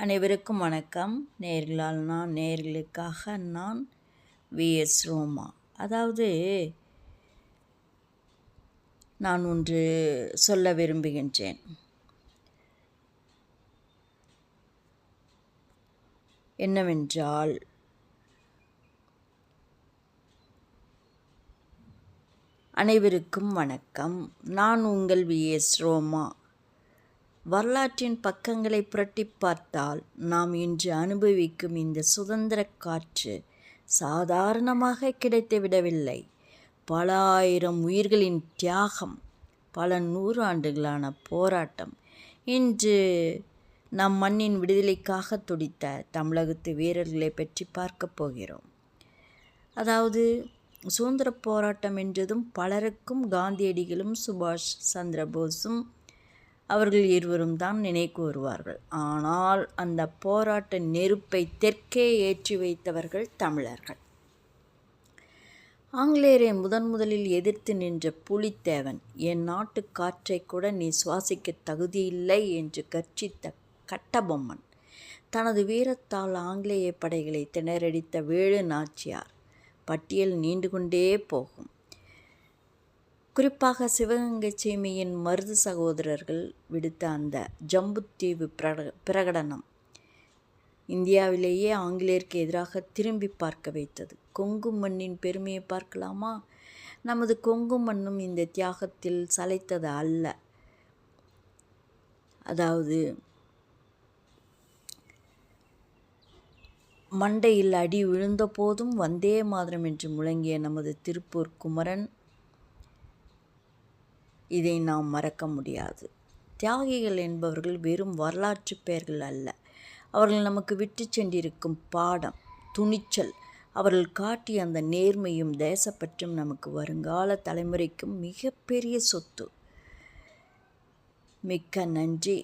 அனைவருக்கும் வணக்கம். நேர்களால் நான் நேர்களுக்காக நான் விஎஸ் ரோமா. அதாவது நான் ஒன்று சொல்ல விரும்புகின்றேன். என்னவென்றால் அனைவருக்கும் வணக்கம். நான் உங்கள் விஎஸ் ரோமா. வரலாற்றின் பக்கங்களை புரட்டி பார்த்தால் நாம் இன்று அனுபவிக்கும் இந்த சுதந்திர காற்று சாதாரணமாக கிடைத்து விடவில்லை. பல ஆயிரம் உயிர்களின் தியாகம் பல நூறாண்டுகளான போராட்டம் இன்று நம் மண்ணின் விடுதலைக்காக துடித்த தமிழகத்து வீரர்களை பற்றி பார்க்க போகிறோம். அதாவது சுதந்திர போராட்டம் என்றதும் பலருக்கும் காந்தியடிகளும் சுபாஷ் சந்திரபோஸும் அவர்கள் இருவரும் தான் நினைக்கு வருவார்கள். ஆனால் அந்த போராட்ட நெருப்பை தெற்கே ஏற்றி வைத்தவர்கள் தமிழர்கள். ஆங்கிலேயரை முதன் முதலில் எதிர்த்து நின்ற புலித்தேவன் என் நாட்டு காற்றை கூட நீ சுவாசிக்க தகுதியில்லை என்று கர்ச்சித்த கட்டபொம்மன் தனது வீரத்தால் ஆங்கிலேய படைகளை திணறடித்த வேலு நாச்சியார் பட்டியல் நீண்டு கொண்டே போகும். குறிப்பாக சிவகங்கை சீமையின் மருது சகோதரர்கள் விடுத்த அந்த ஜம்புத்தீவு பிரகடனம் இந்தியாவிலேயே ஆங்கிலேயருக்கு எதிராக திரும்பி பார்க்க வைத்தது. கொங்கு மண்ணின் பெருமையை பார்க்கலாமா? நமது கொங்கு மண்ணும் இந்த தியாகத்தில் சளைத்தது அல்ல. அதாவது மண்டையில் அடி விழுந்த போதும் வந்தே மாதிரம் என்று முழங்கிய நமது திருப்பூர் குமரன் இதை நாம் மறக்க முடியாது. தியாகிகள் என்பவர்கள் வெறும் வரலாற்று பெயர்கள் அல்ல. அவர்கள் நமக்கு விட்டு சென்றிருக்கும் பாடம் துணிச்சல் அவர்கள் காட்டிய அந்த நேர்மையும் தேசப்பற்றும் நமக்கு வருங்கால தலைமுறைக்கும் மிகப்பெரிய சொத்து. மிக்க நன்றி.